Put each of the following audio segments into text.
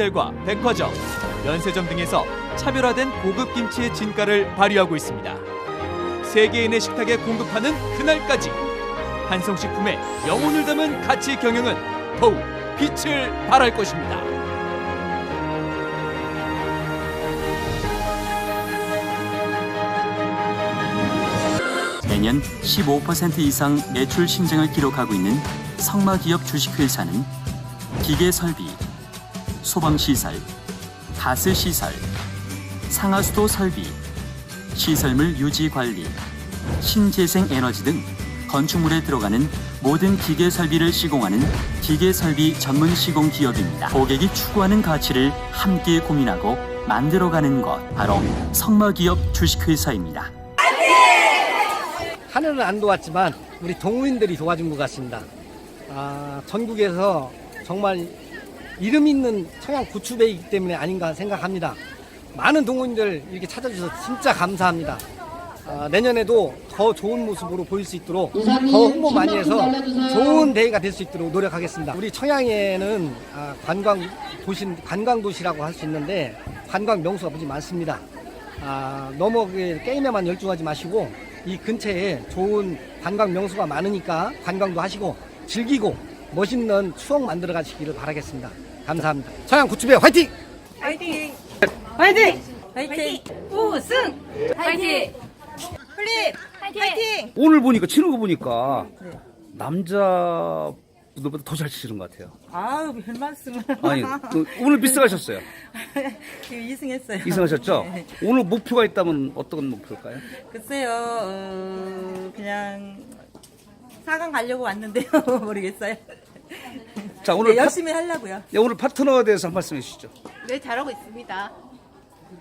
호텔과 백화점, 면세점 등에서 차별화된 고급 김치의 진가를 발휘하고 있습니다. 세계인의 식탁에 공급하는 그날까지 한성식품의 영혼을 담은 가치 경영은 더욱 빛을 발할 것입니다. 매년 15% 이상 매출 신장을 기록하고 있는 성마기업 주식회사는 기계 설비, 소방시설, 가스시설, 상하수도 설비, 시설물 유지관리, 신재생에너지 등 건축물에 들어가는 모든 기계 설비를 시공하는 기계 설비 전문 시공 기업입니다. 고객이 추구하는 가치를 함께 고민하고 만들어가는 것 바로 성마기업 주식회사입니다. 하늘은 안 도왔지만 우리 동호인들이 도와준 것 같습니다. 아, 전국에서 정말 이름 있는 청양 구추배이기 때문에 아닌가 생각합니다. 많은 동호인들 이렇게 찾아주셔서 진짜 감사합니다. 아, 내년에도 더 좋은 모습으로 보일 수 있도록 더 홍보 많이 해서 좋은 대회가 될 수 있도록 노력하겠습니다. 우리 청양에는 아, 관광 도시 관광 도시라고 할 수 있는데 관광 명소가 무지 많습니다. 아, 너무 그 게임에만 열중하지 마시고 이 근처에 좋은 관광 명소가 많으니까 관광도 하시고 즐기고 멋있는 추억 만들어 가시기를 바라겠습니다. 감사합니다. 청양 구추배 화이팅! 화이팅! 화이팅! 화이팅! 우승! 화이팅! 플립! 화이팅! 오늘 보니까 치는 거 보니까 남자 분들보다 더 잘 치시는 것 같아요. 아우, 별 말씀을. 아니 그 오늘 비슷하셨어요. 이승했어요. 이승하셨죠? 네. 오늘 목표가 있다면 어떤 목표일까요? 글쎄요, 어, 그냥 4강 가려고 왔는데요. 모르겠어요. 자 오늘 네, 열심히 하려고요. 파, 네, 오늘 파트너에 대해서 한 말씀 해주시죠. 네, 잘하고 있습니다.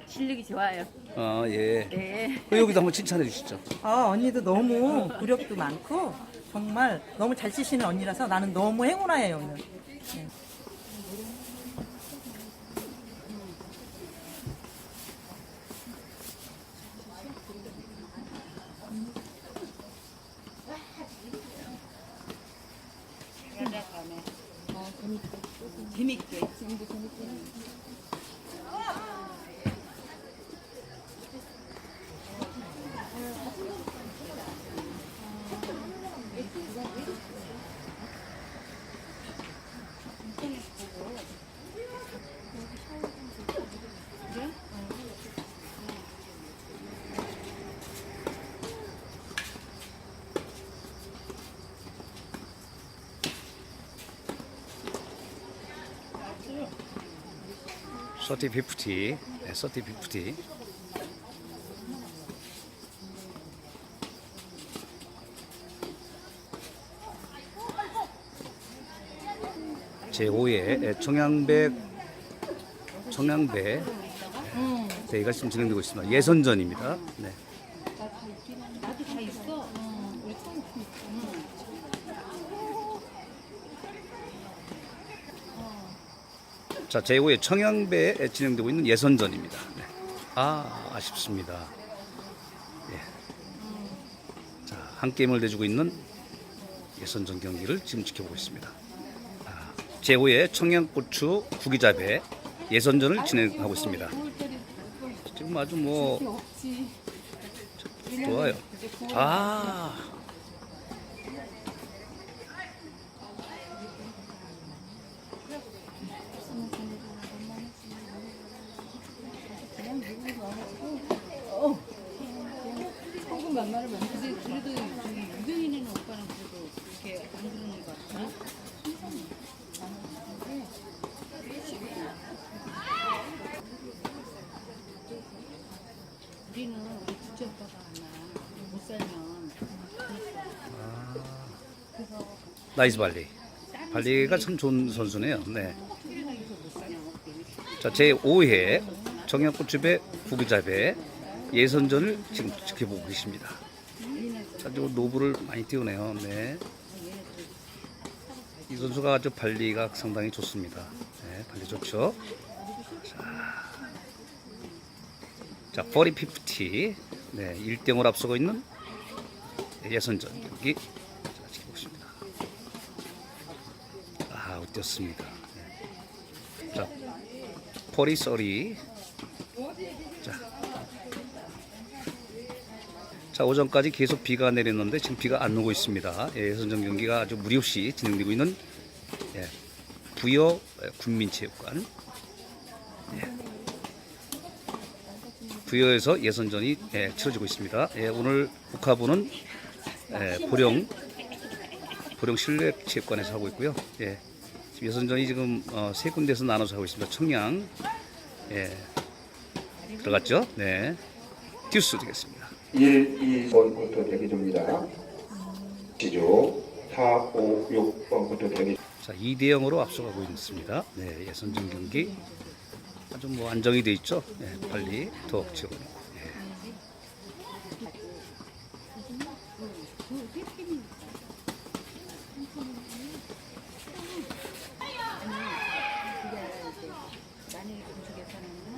실력이 좋아요. 아 예. 네. 그 여기도 한번 칭찬해 주시죠. 아, 언니도 너무 구력도 많고, 정말 너무 잘 치시는 언니라서 나는 너무 행운아예요, 오늘. Thank you. 서티 피프티, 네, 서티 피프티. 제5회 청양배 청양배 대회가 지금 진행되고 있습니다. 예선전입니다. 네. 자, 제5회 청양배에 진행되고 있는 예선전입니다. 네. 아, 아쉽습니다. 예. 자, 한 게임을 내주고 있는 예선전 경기를 지금 지켜보고 있습니다. 아, 제5회 청양고추 구기자배 예선전을 진행하고 있습니다. 지금 아주 뭐 좋아요. 아, 조금 만나를 만드지 그래도 저기 유경이네 오빠는 그래도 이렇게 안 그러는 것 같아. 우리는 우리 두째 오빠가 하나 못 살면 나이스 발리. 발리가 참 좋은 선수네요. 네. 자, 제 5회 청양고추배 구기자배 예선전을 지금 지켜보고 계십니다. 자, 지금 노브를 많이 띄우네요. 네. 이 선수가 아주 발리가 상당히 좋습니다. 네, 발리 좋죠. 자, 자, 40-50. 네, 1대0을 앞서고 있는 예선전 경기 자, 지켜보고 있습니다. 아, 웃겼습니다. 네. 자, 포리 쏘리. 자. 자, 오전까지 계속 비가 내렸는데 지금 비가 안 오고 있습니다. 예, 예선전 경기가 아주 무리 없이 진행되고 있는 예, 부여 군민체육관. 예. 부여에서 예선전이 예, 치러지고 있습니다. 예, 오늘 국화부는 예, 보령 보령 실내체육관에서 하고 있고요. 예, 예선전이 지금 어, 세 군데에서 나눠서 하고 있습니다. 청량 예, 들어갔죠? 네, 듀스 되겠습니다. 1, 2번부터 대기 중입니다. 지조 4, 5, 6번부터 대기 자, 2대 0으로 앞서가고 있습니다. 네, 예선전 경기 아주 뭐 안정이 돼 있죠. 네, 빨리 더 지금 예. 만약에 공식에서는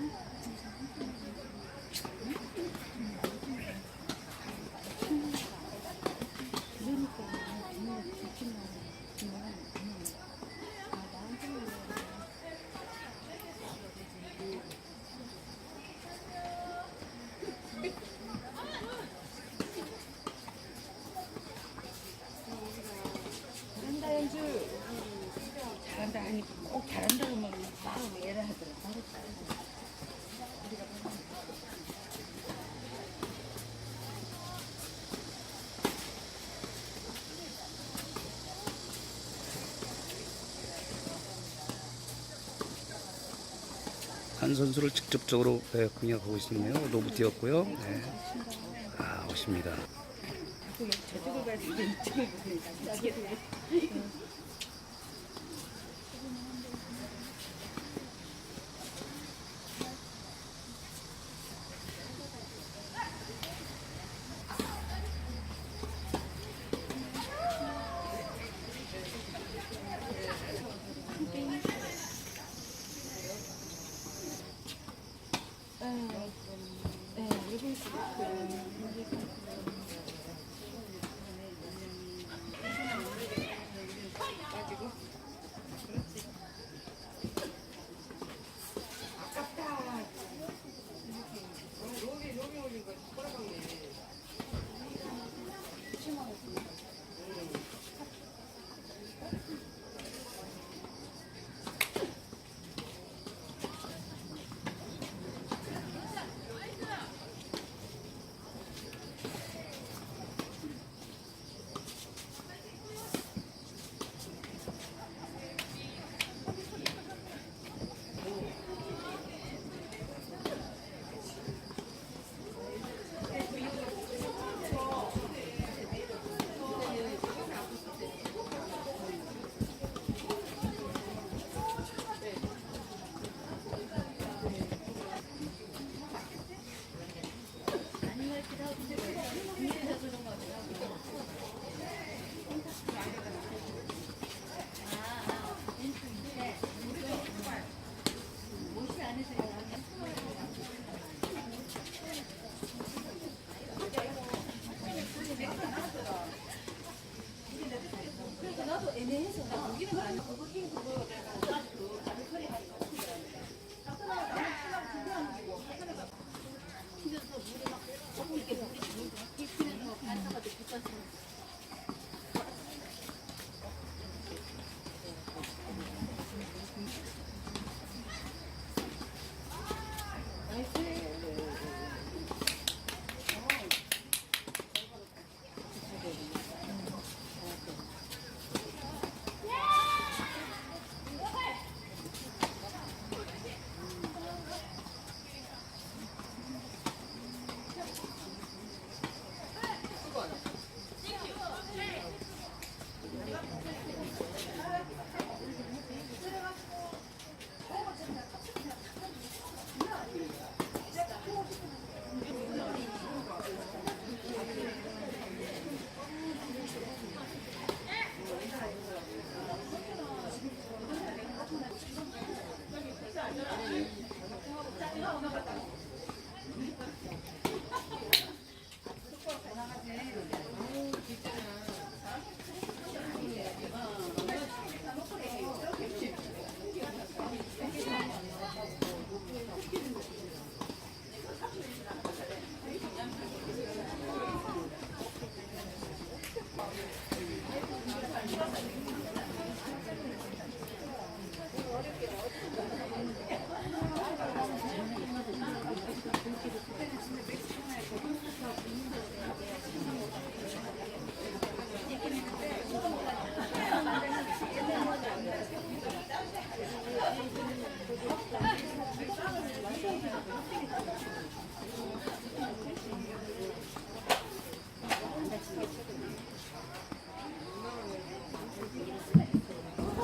잘한다 연주 잘한다 하니 꼭 잘한다 그러면 따로 얘를 하더라 한 선수를 직접적으로 예, 공략하고 있네요. 노부티였고요. 네. 아, 오십니다.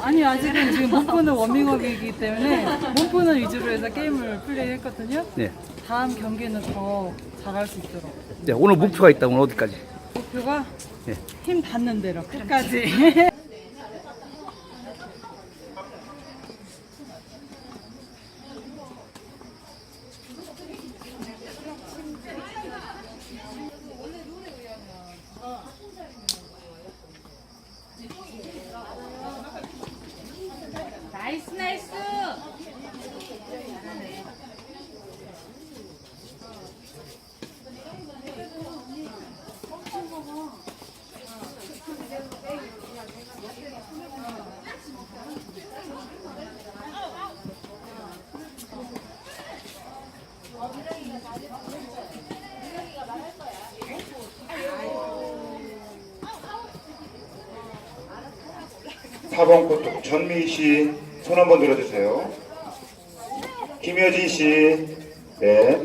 아니 아직은 지금 몸푸는 워밍업이기 때문에 몸푸는 위주로 해서 게임을 플레이했거든요. 네. 다음 경기는 더 잘할 수 있도록 네, 오늘 목표가 있다. 오늘 어디까지? 목표가 네. 힘 닿는 대로 끝까지. 4번 코트 전미 씨손 한번 들어주세요. 김효진 씨, 네.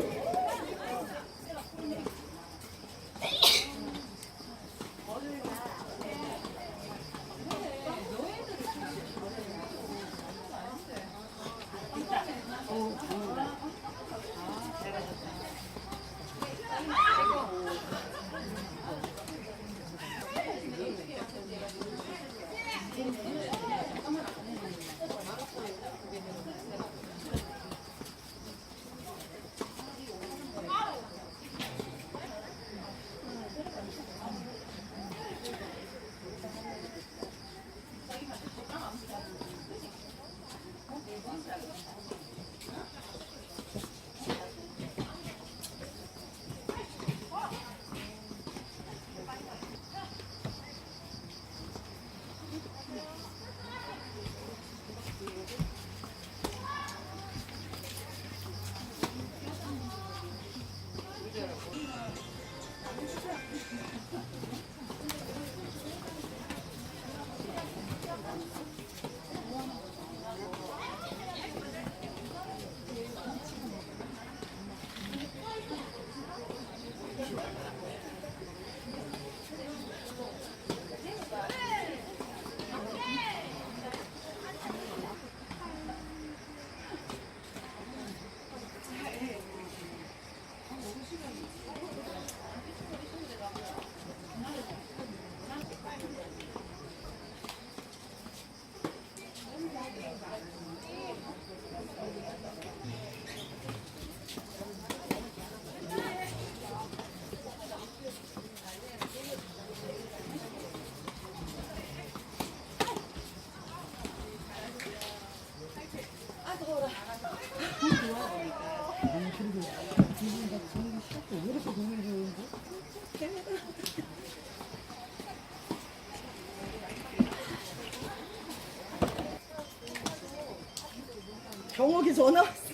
경옥이 전화 왔어.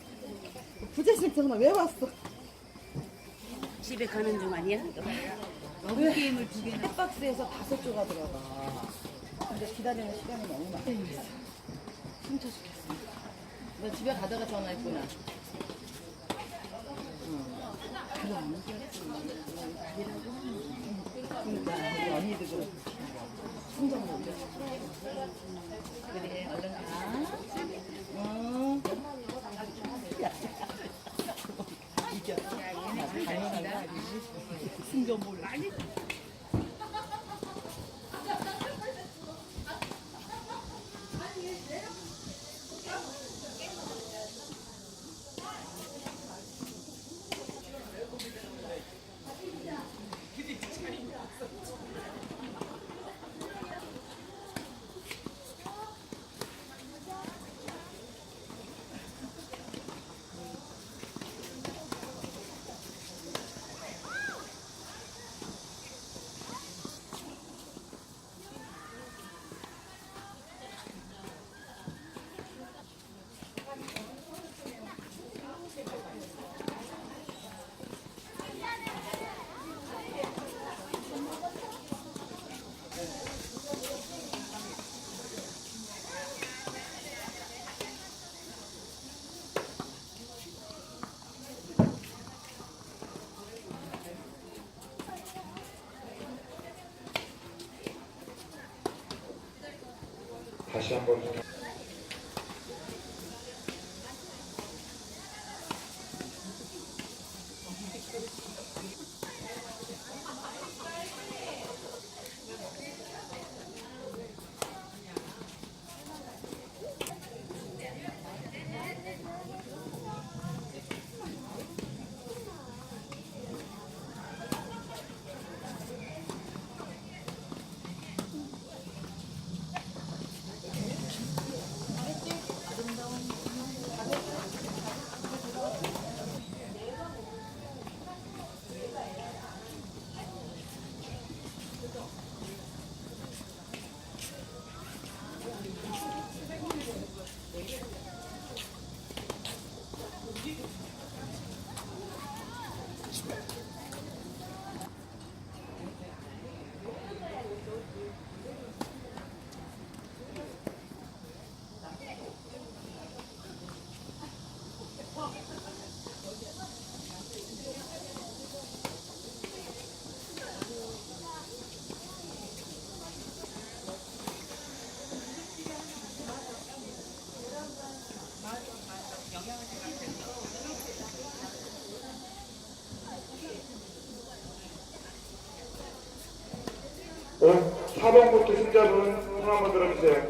부재식 전화 왜 왔어? 집에 가는 중 아니야? 왜 게임을 두 개나 박스에서 다섯 조가 들어가. 근데 기다리는 시간이 너무 많아. 숨차 죽겠어. 너 집에 가다가 전화했구나. 그러니까 언니도 그렇고 순정 못 그래 얼른 가. 응. 이겨. 당연한 거? 순정 몰라. 다 4번 코트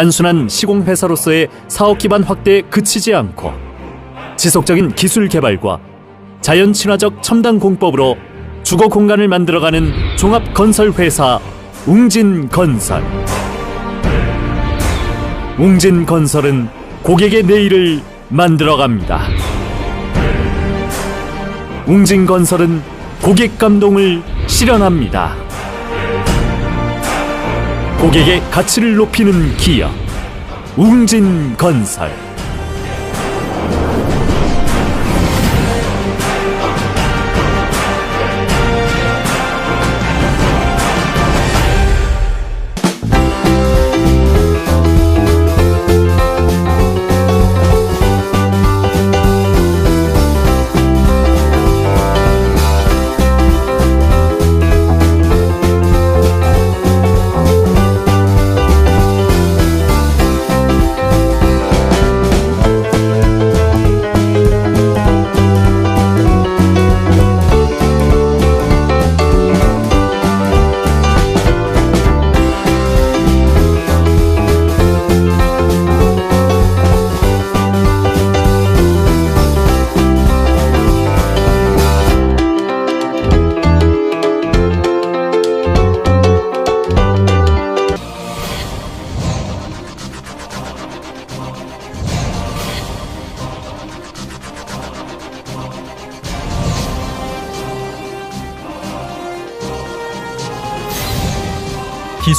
단순한 시공회사로서의 사업 기반 확대에 그치지 않고 지속적인 기술 개발과 자연 친화적 첨단 공법으로 주거 공간을 만들어가는 종합 건설 회사 웅진 건설. 웅진 건설은 고객의 내일을 만들어갑니다. 웅진 건설은 고객 감동을 실현합니다 고객의 가치를 높이는 기업 웅진건설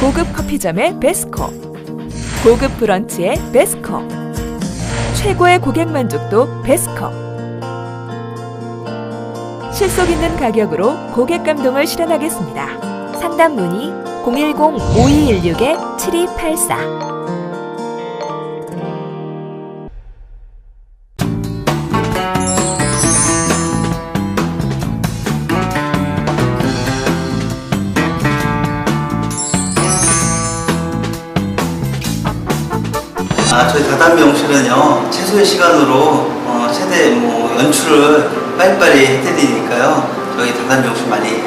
고급 커피점의 베스코. 고급 브런치의 베스코. 최고의 고객 만족도 베스코. 실속 있는 가격으로 고객 감동을 실현하겠습니다. 상담 문의 010-5216-7284 최소의 시간으로 어, 최대 뭐 연출을 빨리빨리 해드리니까요. 저희 다담 명실 많이